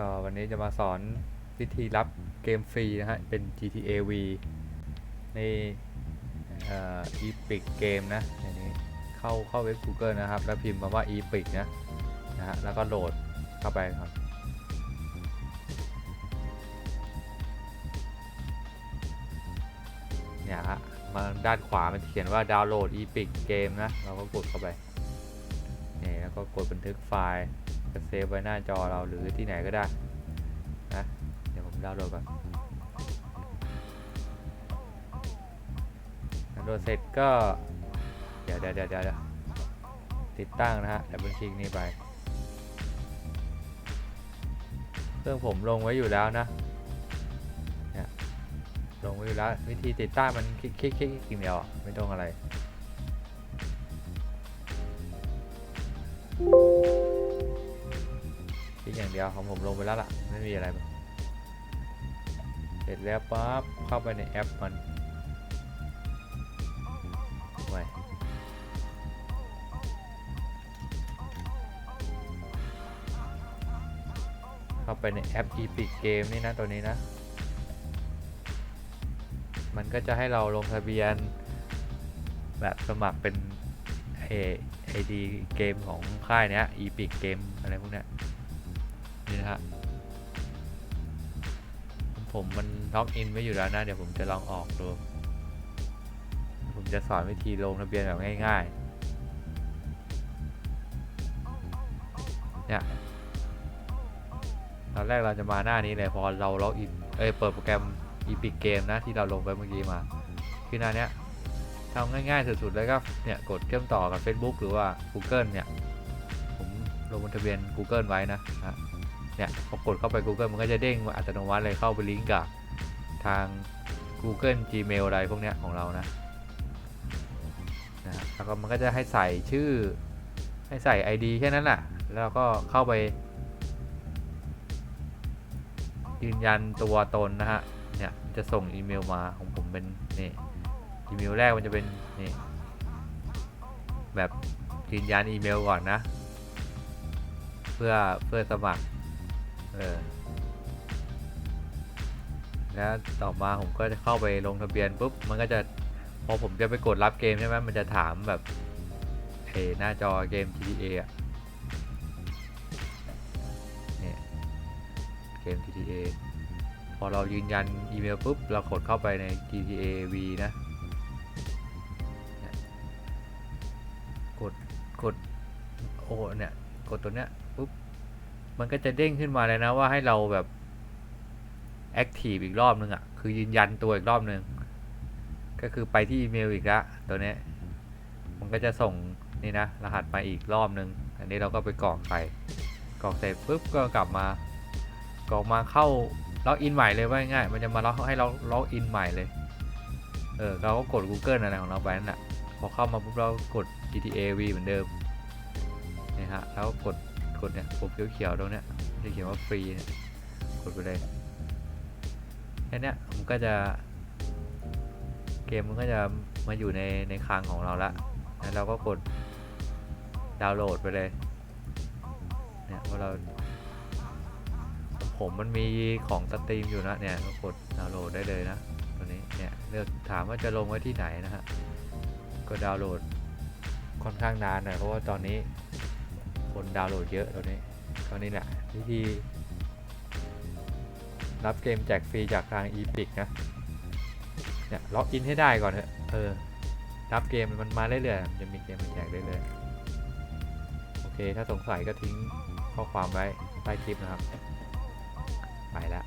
ก็วันนี้จะมาสอนวิธีรับเกมฟรีนะฮะ เป็น GTA V ในเอ่อ Epic g a m นะอย่างนี้เข้าเข้าเว็บ Google นะครับ แล้วพิมพ์มาว่า Epic นะนะฮะ แล้วก็โหลดเข้าไปครับเนี่ยฮะมาด้านขวามันเขียนว่าดาวน์โหลด Epic g a m นะ เราก็กดเข้าไปนี่แล้วก็กดบันทึกไฟล์ จะเซฟไว้หน้าจอเราหรือที่ไหนก็ได้นะเดี๋ยวผมดาวน์โหลดก่อนดาวน์โหลดเสร็จก็ เดี๋ยวเดี๋ยวเดี๋ยวเดี๋ยวติดตั้งนะฮะดับเบิลคลิกนี่ไปเครื่องผมลงไว้อยู่แล้วนะเนี่ยลงไว้อยู่แล้ววิธีติดตั้งมันคลิกคลิกคลิกอย่งเดียวไม่ต้องอะไร อย่างเดียวของผมลงไปแล้วล่ะ ไม่มีอะไร เสร็จแล้วปั๊บเข้าไปในแอปมันไว้เข้าไปในแอป Epic Game นี่นะตัวนี้นะ มันก็จะให้เราลงทะเบียน แบบสมัครเป็นเอไอดีเกมของค่ายเนี้ย Epic Game อะไรพวกเนี้ย นี่นะฮะผมมันล็อกอินไว้อยู่แล้วนะ เดี๋ยวผมจะลองออกดู ผมจะสอนวิธีลงทะเบียนแบบง่ายๆ เนี่ย ตอนแรกเราจะมาหน้านี้เลยพอเราล็อกอิน เอ้ย เปิดโปรแกรม Epic Game นะที่เราลงไปเมื่อกี้มา คือหน้าเนี้ยทำง่ายๆ สุดๆเลยก็เนี่ยกดเชื่อมต่อกับ Facebook หรือว่า Google เนี่ย ผมลงบนทะเบียน Google ไว้นะฮะ เนี่ยพอกดเข้าไป Google มันก็จะเด้งมาอัตโนมัติเลยเข้าไปลิงก์กับทาง Google Gmail อะไรพวกเนี้ยของเรานะนะฮะแล้วก็มันก็จะให้ใส่ชื่อให้ใส่ ID แค่นั้นแหละแล้วก็เข้าไป ยืนยันตัวตนนะฮะ เนี่ยจะส่งอีเมลมาของผมเป็นนี่อีเมลแรกมันจะเป็นนี่แบบยืนยันอีเมลก่อนนะ เพื่อเพื่อสมัคร เออแล้วต่อมาผมก็จะเข้าไปลงทะเบียนปุ๊บมันก็จะพอผมจะไปกดรับเกมใช่ไหมมันจะถามแบบเอหน้าจอเกม GTA อะเนี่ยเกม GTA พอเรายืนยันอีเมลปุ๊บเรากดเข้าไปใน GTA V นะกดกดโอ้เนี่ยกดตัวเนี้ยปุ๊บ มันก็จะเด้งขึ้นมาเลยนะว่าให้เราแบบ Active อีกรอบนึงอะ คือยืนยันตัวอีกรอบนึง ก็คือไปที่อีเมลอีกละตัวนี้ มันก็จะส่งนี่นะ รหัสมาอีกรอบนึง อันนี้เราก็ไปกรอกไปกรอกเสร็จปุ๊บก็กลับมากรอกมาเข้าล็อกอินใหม่เลยว่าง่าย มันจะมาล็อกให้เราล็อกอินใหม่เลย เออเราก็กด Google อะไรของเราไปนั่นแหละพอเข้ามาปุ๊บเรากด GTA V เหมือนเดิมนี่ฮะแล้วกด กดเนี่ยปุ่มเขียวๆตรงเนี้ยที่เขียนว่าฟรีเนี่ยกดไปเลยแค่นี้มันก็จะเกมมันก็จะมาอยู่ในในคลังของเราละแล้วเราก็กดดาวน์โหลดไปเลยเนี่ยพอเราผมมันมีของสตรีมอยู่นะเนี่ยก็กดดาวน์โหลดได้เลยนะตัวนี้เนี่ยเลือกถามว่าจะลงไว้ที่ไหนนะฮะก็ดาวน์โหลดค่อนข้างนานหน่อยเพราะว่าตอนนี้ คนดาวน์โหลดเยอะตอนนี้ตอนนี้แหละวิธี รับเกมแจกฟรีจากทาง Epic นะเนี่ยล็อกอินให้ได้ก่อนเถอะเออรับเกมมันมาเรื่อยๆมันจะมีเกมมาแจกเรื่อยๆโอเค ถ้าสงสัยก็ทิ้งข้อความไว้ใต้คลิปนะครับ ไปแล้ว